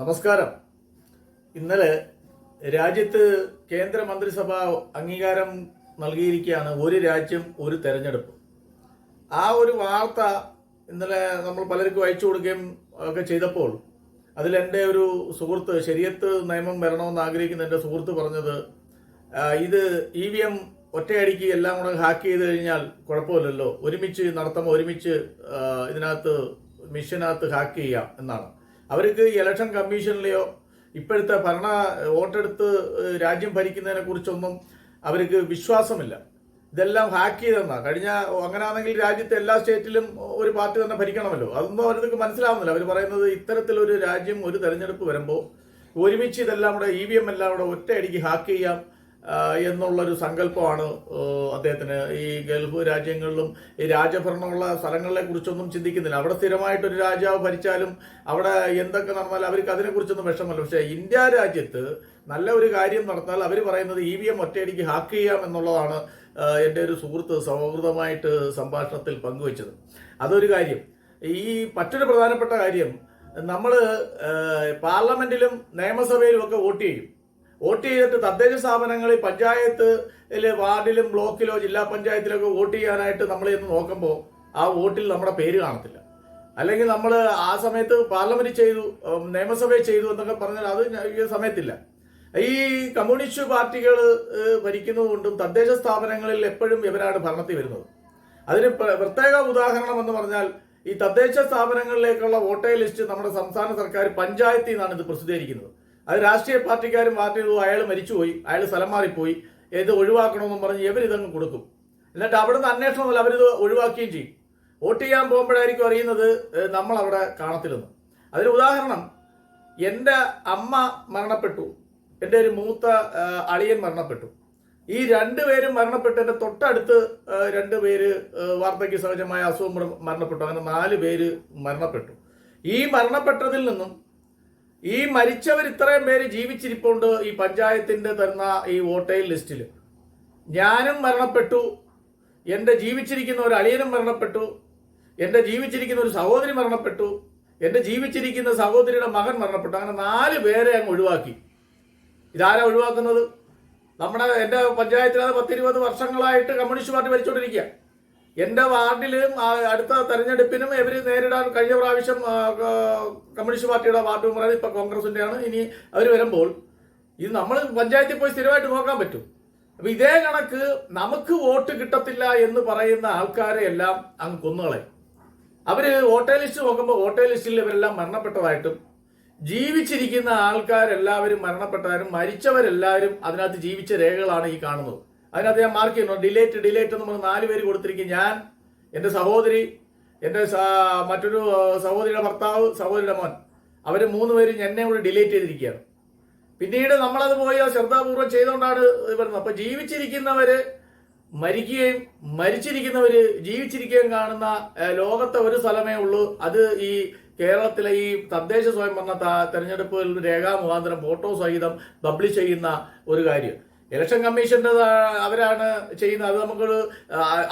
നമസ്കാരം. ഇന്നലെ രാജ്യത്ത് കേന്ദ്രമന്ത്രിസഭ അംഗീകാരം നൽകിയിരിക്കുകയാണ് ഒരു രാജ്യം ഒരു തെരഞ്ഞെടുപ്പ്. ആ ഒരു വാർത്ത ഇന്നലെ നമ്മൾ പലർക്കും അയച്ചു കൊടുക്കുകയും ഒക്കെ ചെയ്തപ്പോൾ അതിലെന്റെ ഒരു സുഹൃത്ത് ശരിയത്ത് നിയമം വരണമെന്ന് ആഗ്രഹിക്കുന്ന എന്റെ സുഹൃത്ത് പറഞ്ഞത് ഇത് ഇ വി എം ഒറ്റയടിക്ക് എല്ലാം കൂടെ ഹാക്ക് ചെയ്ത് കഴിഞ്ഞാൽ കുഴപ്പമില്ലല്ലോ. ഒരുമിച്ച് നടത്തുമ്പോൾ ഒരുമിച്ച് ഇതിനകത്ത് മിഷനകത്ത് ഹാക്ക് ചെയ്യാം എന്നാണ്. അവർക്ക് ഇലക്ഷൻ കമ്മീഷനിലെയോ ഇപ്പോഴത്തെ ഭരണ വോട്ടെടുത്ത് രാജ്യം ഭരിക്കുന്നതിനെ കുറിച്ചൊന്നും അവർക്ക് വിശ്വാസമില്ല. ഇതെല്ലാം ഹാക്ക് ചെയ്തെന്നാ. കഴിഞ്ഞ അങ്ങനെയാണെങ്കിൽ രാജ്യത്തെ എല്ലാ സ്റ്റേറ്റിലും ഒരു പാർട്ടി തന്നെ ഭരിക്കണമല്ലോ. അതൊന്നും അവർക്ക് മനസ്സിലാവുന്നില്ല. അവർ പറയുന്നത് ഇത്തരത്തിലൊരു രാജ്യം ഒരു തെരഞ്ഞെടുപ്പ് വരുമ്പോൾ ഒരുമിച്ച് ഇതെല്ലാം കൂടെ ഇ വി എം എല്ലാം കൂടെ ഒറ്റയടിക്ക് ഹാക്ക് ചെയ്യാം. എന്നുള്ളൊരു സങ്കല്പമാണ് അദ്ദേഹത്തിന്. ഈ ഗൾഫ് രാജ്യങ്ങളിലും ഈ രാജഭരണമുള്ള സ്ഥലങ്ങളെ കുറിച്ചൊന്നും ചിന്തിക്കുന്നില്ല. അവിടെ സ്ഥിരമായിട്ടൊരു രാജാവ് ഭരിച്ചാലും അവിടെ എന്തൊക്കെ നടന്നാലും അവർക്ക് അതിനെക്കുറിച്ചൊന്നും വിഷമല്ല പക്ഷേ ഇന്ത്യ രാജ്യത്ത് നല്ല ഒരു കാര്യം നടന്നാൽ അവർ പറയുന്നത് ഇ വി എം ഒറ്റയടിക്ക് ഹാക്ക് ചെയ്യാം എന്നുള്ളതാണ് എന്റെ ഒരു സുഹൃത്ത് സൗഹൃദമായിട്ട് സംഭാഷണത്തിൽ പങ്കുവച്ചത്. അതൊരു കാര്യം. ഈ മറ്റൊരു പ്രധാനപ്പെട്ട കാര്യം നമ്മൾ പാർലമെന്റിലും നിയമസഭയിലും ഒക്കെ വോട്ട് ചെയ്യും. വോട്ട് ചെയ്തിട്ട് തദ്ദേശ സ്ഥാപനങ്ങളിൽ പഞ്ചായത്തിൽ വാർഡിലും ബ്ലോക്കിലോ ജില്ലാ പഞ്ചായത്തിലൊക്കെ വോട്ട് ചെയ്യാനായിട്ട് നമ്മൾ ഇന്ന് നോക്കുമ്പോൾ ആ വോട്ടിൽ നമ്മുടെ പേര് കാണത്തില്ല. അല്ലെങ്കിൽ നമ്മൾ ആ സമയത്ത് പാർലമെന്റ് ചെയ്തു നിയമസഭയിൽ ചെയ്തു എന്നൊക്കെ പറഞ്ഞാൽ അത് ഈ സമയത്തില്ല. ഈ കമ്മ്യൂണിസ്റ്റ് പാർട്ടികൾ ഭരിക്കുന്നതുകൊണ്ടും തദ്ദേശ സ്ഥാപനങ്ങളിൽ എപ്പോഴും ഇവരാണ് ഭരണത്തിൽ വരുന്നത്. അതിന് പ്ര- പ്രത്യേക ഉദാഹരണം എന്ന് പറഞ്ഞാൽ ഈ തദ്ദേശ സ്ഥാപനങ്ങളിലേക്കുള്ള വോട്ടേ ലിസ്റ്റ് നമ്മുടെ സംസ്ഥാന സർക്കാർ പഞ്ചായത്തിൽ നിന്നാണ് ഇത് പ്രസിദ്ധീകരിക്കുന്നത്. അത് രാഷ്ട്രീയ പാർട്ടിക്കാരും പാർട്ടി അയാൾ മരിച്ചുപോയി അയാൾ സ്ഥലം മാറിപ്പോയി ഇത് ഒഴിവാക്കണമെന്നും പറഞ്ഞ് ഇവരിതങ്ങ് കൊടുക്കും. എന്നിട്ട് അവിടുന്ന് അന്വേഷണമല്ല അവരിത് ഒഴിവാക്കുകയും ചെയ്യും. വോട്ട് ചെയ്യാൻ പോകുമ്പോഴായിരിക്കും അറിയുന്നത് നമ്മൾ അവിടെ കാണത്തില്ലെന്ന്. അതിന് ഉദാഹരണം എന്റെ അമ്മ മരണപ്പെട്ടു എന്റെ ഒരു മൂത്ത അളിയൻ മരണപ്പെട്ടു. ഈ രണ്ടുപേരും മരണപ്പെട്ടു എന്റെ തൊട്ടടുത്ത് രണ്ട് പേര് വാർദ്ധക്യ സഹജമായ അസുഖം മരണപ്പെട്ടു അങ്ങനെ നാല് പേര് മരണപ്പെട്ടു. ഈ മരണപ്പെട്ടതിൽ നിന്നും ഈ മരിച്ചവർ ഇത്രയും പേര് ജീവിച്ചിരിപ്പുണ്ട് ഈ പഞ്ചായത്തിന്റെ തന്ന ഈ വോട്ടേൽ ലിസ്റ്റിൽ. ഞാനും മരണപ്പെട്ടു. എന്റെ ജീവിച്ചിരിക്കുന്ന ഒരു അളിയനും മരണപ്പെട്ടു. എന്റെ ജീവിച്ചിരിക്കുന്ന ഒരു സഹോദരി മരണപ്പെട്ടു. എന്റെ ജീവിച്ചിരിക്കുന്ന സഹോദരിയുടെ മകൻ മരണപ്പെട്ടു. അങ്ങനെ നാല് പേരെ അങ്ങ് ഒഴിവാക്കി. ഇതാരാ ഒഴിവാക്കുന്നത്? നമ്മുടെ എന്റെ പഞ്ചായത്തിനകത്ത് പത്തിരുപത് വർഷങ്ങളായിട്ട് കമ്മ്യൂണിസ്റ്റ് പാർട്ടി ഭരിച്ചുകൊണ്ടിരിക്കുക എന്റെ വാർഡിലും അടുത്ത തെരഞ്ഞെടുപ്പിനും ഇവർ നേരിടാൻ കഴിഞ്ഞ പ്രാവശ്യം കമ്മ്യൂണിസ്റ്റ് പാർട്ടിയുടെ വാർഡ് മെമ്പറാണ് ഇപ്പൊ കോൺഗ്രസിന്റെയാണ്. ഇനി അവർ വരുമ്പോൾ ഇത് നമ്മൾ പഞ്ചായത്തിൽ പോയി സ്ഥിരമായിട്ട് നോക്കാൻ പറ്റും. അപ്പൊ ഇതേ കണക്ക് നമുക്ക് വോട്ട് കിട്ടത്തില്ല എന്ന് പറയുന്ന ആൾക്കാരെ എല്ലാം അങ്ങ് കൊന്നുകളെ അവർ വോട്ടേ ലിസ്റ്റ് നോക്കുമ്പോൾ വോട്ടേ ലിസ്റ്റിൽ ഇവരെല്ലാം മരണപ്പെട്ടതായിട്ടും ജീവിച്ചിരിക്കുന്ന ആൾക്കാരെല്ലാവരും മരണപ്പെട്ടവരും മരിച്ചവരെല്ലാവരും അതിനകത്ത് ജീവിച്ച രേഖകളാണ് ഈ കാണുന്നത്. അതിനകത്ത് ഞാൻ മാർക്ക് ചെയ്യുന്നു. ഡിലേറ്റ് ഡിലേറ്റ് എന്ന് പറഞ്ഞ് നാല് പേര് കൊടുത്തിരിക്കും. ഞാൻ എന്റെ സഹോദരി എന്റെ മറ്റൊരു സഹോദരിയുടെ ഭർത്താവ് സഹോദരിയുടെ മോൻ. അവർ മൂന്ന് പേരും എന്നെ കൂടി ഡിലേറ്റ് ചെയ്തിരിക്കുകയാണ്. പിന്നീട് നമ്മളത് പോയി അത് ശ്രദ്ധാപൂർവം ചെയ്തുകൊണ്ടാണ് വരുന്നത്. അപ്പൊ ജീവിച്ചിരിക്കുന്നവര് മരിക്കുകയും മരിച്ചിരിക്കുന്നവര് ജീവിച്ചിരിക്കുകയും കാണുന്ന ലോകത്തെ ഒരു സ്ഥലമേ ഉള്ളൂ. അത് ഈ കേരളത്തിലെ ഈ തദ്ദേശ സ്വയംഭരണ തെരഞ്ഞെടുപ്പ് രേഖാമുഖാന്തരം ഫോട്ടോ സഹിതം പബ്ലിഷ് ചെയ്യുന്ന ഒരു കാര്യം. ഇലക്ഷൻ കമ്മീഷന്റെ അവരാണ് ചെയ്യുന്നത്. അത് നമുക്കൊരു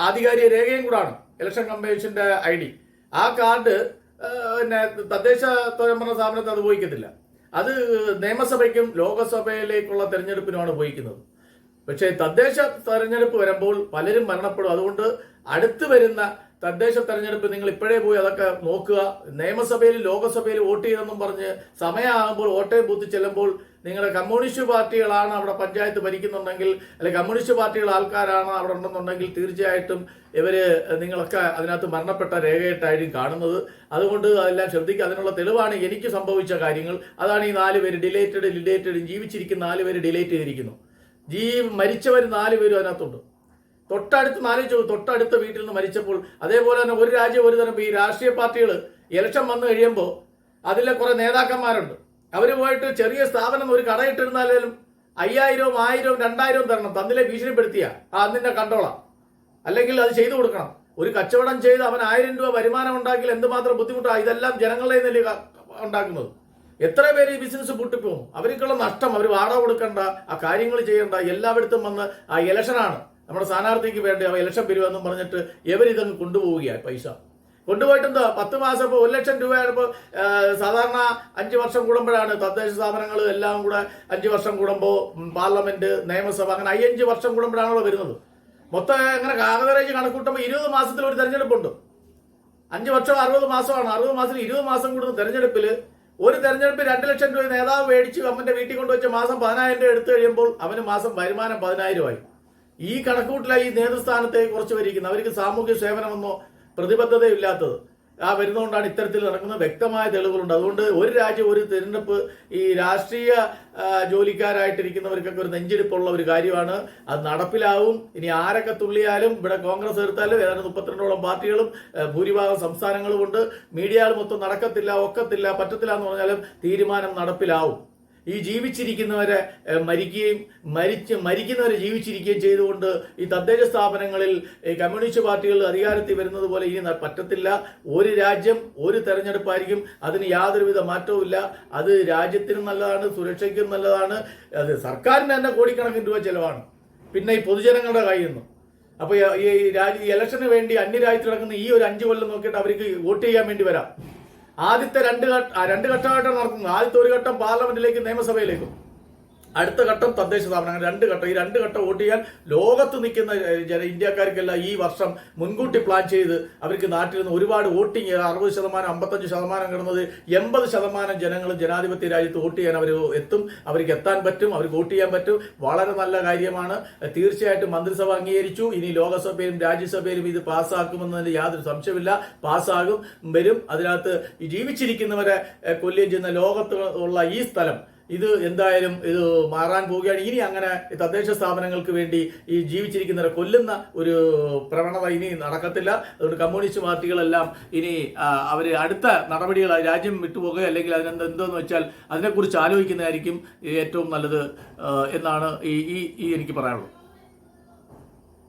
ആധികാരിക രേഖയും കൂടാണ്. ഇലക്ഷൻ കമ്മീഷന്റെ ഐ ഡി. ആ കാർഡ് പിന്നെ തദ്ദേശ സ്വയംഭരണ സ്ഥാപനത്തെ അത് ഉപയോഗിക്കത്തില്ല. അത് നിയമസഭയ്ക്കും ലോകസഭയിലേക്കുള്ള തെരഞ്ഞെടുപ്പിനുമാണ് ഉപയോഗിക്കുന്നത്. പക്ഷേ തദ്ദേശ തെരഞ്ഞെടുപ്പ് വരുമ്പോൾ പലരും മരണപ്പെടും. അതുകൊണ്ട് അടുത്ത് വരുന്ന തദ്ദേശ തെരഞ്ഞെടുപ്പ് നിങ്ങൾ ഇപ്പോഴേ പോയി അതൊക്കെ നോക്കുക. നിയമസഭയിലും ലോകസഭയിലും വോട്ട് ചെയ്തെന്നും പറഞ്ഞ് സമയമാകുമ്പോൾ വോട്ടേ ബൂത്ത് ചെല്ലുമ്പോൾ നിങ്ങളുടെ കമ്മ്യൂണിസ്റ്റ് പാർട്ടികളാണ് അവിടെ പഞ്ചായത്ത് ഭരിക്കുന്നുണ്ടെങ്കിൽ അല്ലെങ്കിൽ കമ്മ്യൂണിസ്റ്റ് പാർട്ടികൾ ആൾക്കാരാണ് അവിടെ ഉണ്ടെന്നുണ്ടെങ്കിൽ തീർച്ചയായിട്ടും ഇവർ നിങ്ങളൊക്കെ അതിനകത്ത് മരണപ്പെട്ട രേഖയായിട്ടായിരിക്കും കാണുന്നത്. അതുകൊണ്ട് അതെല്ലാം ശ്രദ്ധിക്കുക. അതിനുള്ള തെളിവാണ് എനിക്ക് സംഭവിച്ച കാര്യങ്ങൾ. അതാണ് ഈ നാല് പേര് ഡിലേറ്റഡ് ഡിലേറ്റഡ് ജീവിച്ചിരിക്കുന്ന നാല് പേര് ഡിലേറ്റ് ചെയ്തിരിക്കുന്നു. ജീവ് മരിച്ചവർ നാല് പേരും അതിനകത്തുണ്ട്. തൊട്ടടുത്ത് നാല് ചോ തൊട്ടടുത്ത വീട്ടിൽ നിന്ന് മരിച്ചപ്പോൾ അതേപോലെ തന്നെ ഒരു രാജ്യം ഒരു തരം ഈ രാഷ്ട്രീയ പാർട്ടികൾ ഇലക്ഷൻ വന്നു കഴിയുമ്പോൾ അതിലെ കുറെ നേതാക്കന്മാരുണ്ട്. അവർ പോയിട്ട് ചെറിയ സ്ഥാപനം ഒരു കടയിട്ടിരുന്നാലും അയ്യായിരവും ആയിരവും രണ്ടായിരവും തരണം തന്നിലെ ഭീഷണിപ്പെടുത്തിയ ആ അന്നിന്റെ കണ്ടോളാം. അല്ലെങ്കിൽ അത് ചെയ്തു കൊടുക്കണം. ഒരു കച്ചവടം ചെയ്ത് അവൻ ആയിരം രൂപ വരുമാനം ഉണ്ടാക്കിയാൽ എന്തുമാത്രം ബുദ്ധിമുട്ടാണ് ഇതെല്ലാം ജനങ്ങളുടെ നില ഉണ്ടാക്കുന്നത്. എത്ര പേര് ഈ ബിസിനസ് പൂട്ടിപ്പോകും? അവർക്കുള്ള നഷ്ടം അവർ വാടക കൊടുക്കണ്ട ആ കാര്യങ്ങൾ ചെയ്യണ്ട എല്ലായിടത്തും വന്ന് ആ ഇലക്ഷനാണ് നമ്മുടെ സ്ഥാനാർത്ഥിക്ക് വേണ്ടി ഇലക്ഷൻ വരുമെന്നും പറഞ്ഞിട്ട് ഇവരിതങ്ങ് കൊണ്ടുപോവുകയാണ് പൈസ? കൊണ്ടുപോയിട്ടുണ്ട് പത്ത് മാസം ഇപ്പോൾ ഒരു ലക്ഷം രൂപയാണ് ഇപ്പോൾ സാധാരണ അഞ്ച് വർഷം കൂടുമ്പോഴാണ് തദ്ദേശ സ്ഥാപനങ്ങൾ എല്ലാം കൂടെ അഞ്ച് വർഷം കൂടുമ്പോൾ പാർലമെന്റ് നിയമസഭ അങ്ങനെ അയ്യഞ്ച് വർഷം കൂടുമ്പോഴാണല്ലോ വരുന്നത്. മൊത്തം അങ്ങനെ കാകതരേജ് കണക്കൂട്ടുമ്പോൾ ഇരുപത് മാസത്തിൽ ഒരു തെരഞ്ഞെടുപ്പുണ്ട്. അഞ്ച് വർഷം അറുപത് മാസമാണ്. അറുപത് മാസത്തിൽ ഇരുപത് മാസം കൂടുന്ന തെരഞ്ഞെടുപ്പിൽ ഒരു തെരഞ്ഞെടുപ്പിൽ രണ്ട് ലക്ഷം രൂപ നേതാവ് മേടിച്ച് അമ്മന്റെ വീട്ടിൽ കൊണ്ടുവച്ച മാസം പതിനായിരം രൂപ എടുത്തു കഴിയുമ്പോൾ അവന് മാസം വരുമാനം പതിനായിരമായി ഈ കണക്കൂട്ടിലായി ഈ നേതൃസ്ഥാനത്തെ കുറച്ച് വരിക്കുന്നത് അവർക്ക് സാമൂഹ്യ സേവനമെന്നോ പ്രതിബദ്ധതയില്ലാത്തത്. ആ വരുന്നതുകൊണ്ടാണ് ഇത്തരത്തിൽ നടക്കുന്നത് വ്യക്തമായ തെളിവുകളുണ്ട്. അതുകൊണ്ട് ഒരു രാജ്യം ഒരു തിരഞ്ഞെടുപ്പ് ഈ രാഷ്ട്രീയ ജോലിക്കാരായിട്ടിരിക്കുന്നവർക്കൊക്കെ ഒരു നെഞ്ചെടുപ്പുള്ള ഒരു കാര്യമാണ്. അത് നടപ്പിലാവും. ഇനി ആരൊക്കെ തുള്ളിയാലും ഇവിടെ കോൺഗ്രസ് എടുത്താലും ഏതാണ്ട് മുപ്പത്തിരണ്ടോളം പാർട്ടികളും ഭൂരിഭാഗം സംസ്ഥാനങ്ങളും ഉണ്ട് മീഡിയകൾ മൊത്തം നടക്കത്തില്ല ഒക്കത്തില്ല പറ്റത്തില്ല എന്ന് പറഞ്ഞാലും തീരുമാനം നടപ്പിലാവും. ഈ ജീവിച്ചിരിക്കുന്നവരെ ഏഹ്, മരിക്കുകയും മരിച്ച് മരിക്കുന്നവരെ ജീവിച്ചിരിക്കുകയും ചെയ്തുകൊണ്ട് ഈ തദ്ദേശ സ്ഥാപനങ്ങളിൽ ഈ കമ്മ്യൂണിസ്റ്റ് പാർട്ടികൾ അധികാരത്തിൽ വരുന്നത് പോലെ ഇനി പറ്റത്തില്ല. ഒരു രാജ്യം ഒരു തെരഞ്ഞെടുപ്പായിരിക്കും. അതിന് യാതൊരുവിധ മാറ്റവും ഇല്ല അത് രാജ്യത്തിനും നല്ലതാണ് സുരക്ഷയ്ക്കും നല്ലതാണ്. അത് സർക്കാരിന് തന്നെ കോടിക്കണക്കിന് രൂപ ചെലവാണ്. പിന്നെ ഈ പൊതുജനങ്ങളുടെ കയ്യിൽ നിന്ന് അപ്പോൾ ഈ രാജ്യ ഇലക്ഷന് വേണ്ടി അന്യരാജ്യത്ത് നടക്കുന്ന ഈ ഒരു അഞ്ച് കൊല്ലം നോക്കിയിട്ട് അവർക്ക് വോട്ട് ചെയ്യാൻ വേണ്ടി വരാം. ആദ്യത്തെ രണ്ട് രണ്ട് ഘട്ടമായിട്ടാണ് നടക്കുന്നത്. ആദ്യത്തെ ഒരു ഘട്ടം പാർലമെന്റിലേക്കും നിയമസഭയിലേക്കും. അടുത്ത ഘട്ടം തദ്ദേശ സ്ഥാപനങ്ങൾ രണ്ട് ഘട്ടം. ഈ രണ്ട് ഘട്ടം വോട്ട് ചെയ്യാൻ ലോകത്ത് നിൽക്കുന്ന ജന ഇന്ത്യക്കാർക്കെല്ലാം ഈ വർഷം മുൻകൂട്ടി പ്ലാൻ ചെയ്ത് അവർക്ക് നാട്ടിൽ നിന്ന് ഒരുപാട് വോട്ടിംഗ് അറുപത് ശതമാനം അമ്പത്തഞ്ച് ശതമാനം കിടന്നത് എൺപത് ശതമാനം ജനങ്ങൾ ജനാധിപത്യ രാജ്യത്ത് വോട്ട് ചെയ്യാൻ അവർ എത്തും. അവർക്ക് എത്താൻ പറ്റും അവർക്ക് വോട്ട് ചെയ്യാൻ പറ്റും. വളരെ നല്ല കാര്യമാണ്. തീർച്ചയായിട്ടും മന്ത്രിസഭ അംഗീകരിച്ചു. ഇനി ലോകസഭയിലും രാജ്യസഭയിലും ഇത് പാസ്സാക്കുമെന്നതിന് യാതൊരു സംശയമില്ല പാസ്സാകും വരും. അതിനകത്ത് ജീവിച്ചിരിക്കുന്നവരെ കൊല്ലം ചെയ്യുന്ന ലോകത്ത് ഉള്ള ഈ സ്ഥലം ഇത് എന്തായാലും ഇത് മാറാൻ പോവുകയാണ്. ഇനി അങ്ങനെ തദ്ദേശ സ്ഥാപനങ്ങൾക്ക് വേണ്ടി ഈ ജീവിച്ചിരിക്കുന്നവരെ കൊല്ലുന്ന ഒരു പ്രവണത ഇനി നടക്കത്തില്ല. അതുകൊണ്ട് കമ്മ്യൂണിസ്റ്റ് പാർട്ടികളെല്ലാം ഇനി അവർ അടുത്ത നടപടികൾ രാജ്യം വിട്ടുപോകുക അല്ലെങ്കിൽ അതിനെന്ത് എന്തോന്ന് വെച്ചാൽ അതിനെക്കുറിച്ച് ആലോചിക്കുന്നതായിരിക്കും ഏറ്റവും നല്ലത് എന്നാണ് ഈ ഈ എനിക്ക് പറയാനുള്ളത്.